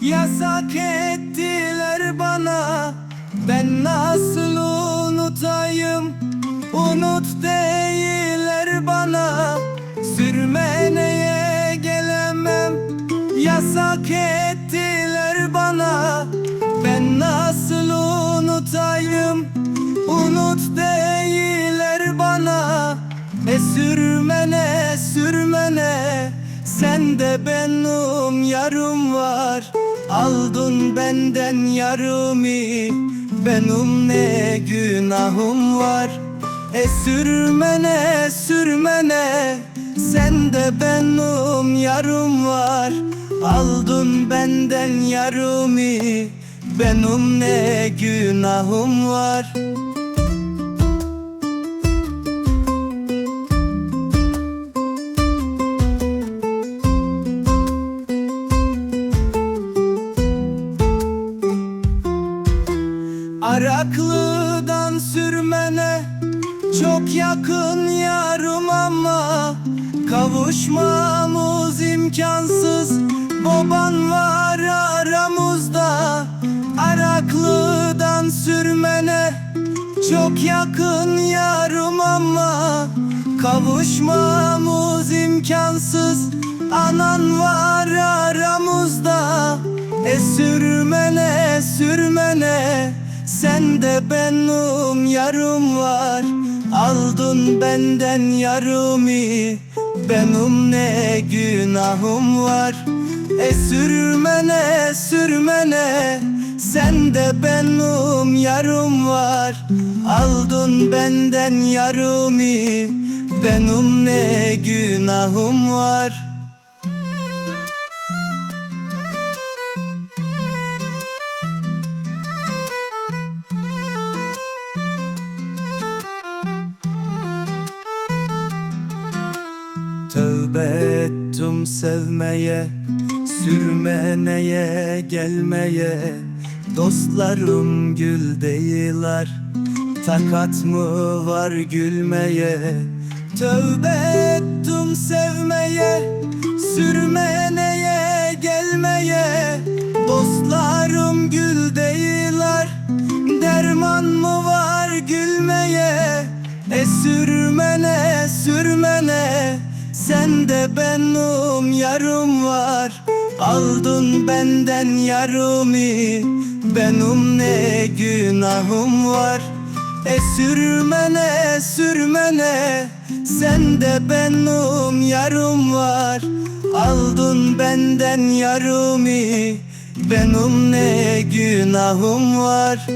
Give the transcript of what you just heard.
Yasak ettiler bana. Ben nasıl unutayım? Unut değiller bana. Sürmeneye gelemem. Yasak ettiler bana. Ben nasıl unutayım? Unut değiller bana. E sürmene sürmene. Sen de benim yarım var Aldın benden yarımı. Benim ne günahım var? E sürmene sürmene Sen de benim yarım var. Aldın benden yarımı. Benim ne günahım var Araklı'dan sürmene Çok yakın yarım ama Kavuşmamız imkansız. Baban var aramızda Araklı'dan sürmene Çok yakın yarım ama Kavuşmamız imkansız. Anan var aramızda E sürmene sürmene Sen de benim yarım var. Aldın benden yarımı. Benim ne günahım var? E sürmene sürmene. Sen de benim yarım var. Aldın benden yarımı. Benim ne günahım var ettim sevmeye Sürmeneye gelmeye. Dostlarım gül değiller Takat mı var gülmeye? Tövbe ettim sevmeye Sürmeneye gelmeye. Dostlarım gül değiller Derman mı var gülmeye? E sürmene sürmene Sen de benim yarım var. Aldın benden yarımı. Benim ne günahım var? E sürmene sürmene. Sen de benim yarım var. Aldın benden yarımı. Benim ne günahım var